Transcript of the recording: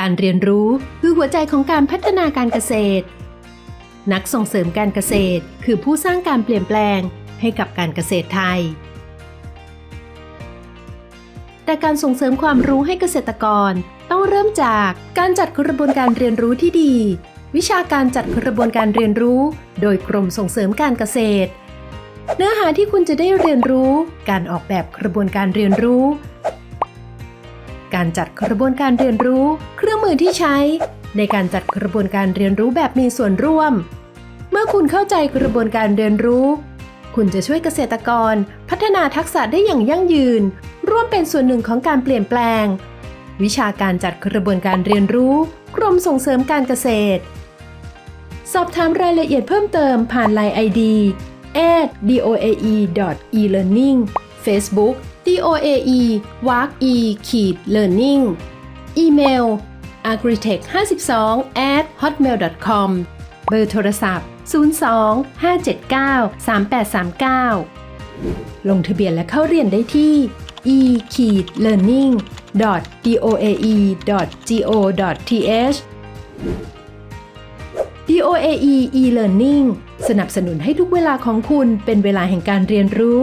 การเรียนรู้คือหัวใจของการพัฒนาการเกษตร นักส่งเสริมการเกษตรคือผู้สร้างการเปลี่ยนแปลงให้กับการเกษตรไทย แต่การส่งเสริมความรู้ให้เกษตรกรต้องเริ่มจากการจัดกระบวนการเรียนรู้ที่ดี วิชาการจัดกระบวนการเรียนรู้ โดยกรมส่งเสริมการเกษตร เนื้อหาที่คุณจะได้เรียนรู้ การออกแบบกระบวนการเรียนรู้ การจัดกระบวนการเรียนรู้ เครื่องมือที่ใช้ ในการจัดกระบวนการเรียนรู้แบบมีส่วนร่วม เมื่อคุณเข้าใจกระบวนการเรียนรู้ คุณจะช่วยเกษตรกร พัฒนาทักษะได้อย่างยั่งยืน ร่วมเป็นส่วนหนึ่งของการเปลี่ยนแปลง วิชาการจัดกระบวนการเรียนรู้ กรมส่งเสริมการเกษตร สอบถามรายละเอียดเพิ่มเติมผ่าน Line ID doae.elearning Facebook doae w a k e learning อีเมล agritech52 at hotmail.com เบอร์โทรศัพท์ 02 579 3839 ลงทะเบียนและเข้าเรียนได้ที่ e-learning doae go th DOAE e-learning สนับสนุนให้ทุกเวลาของคุณเป็นเวลาแห่งการเรียนรู้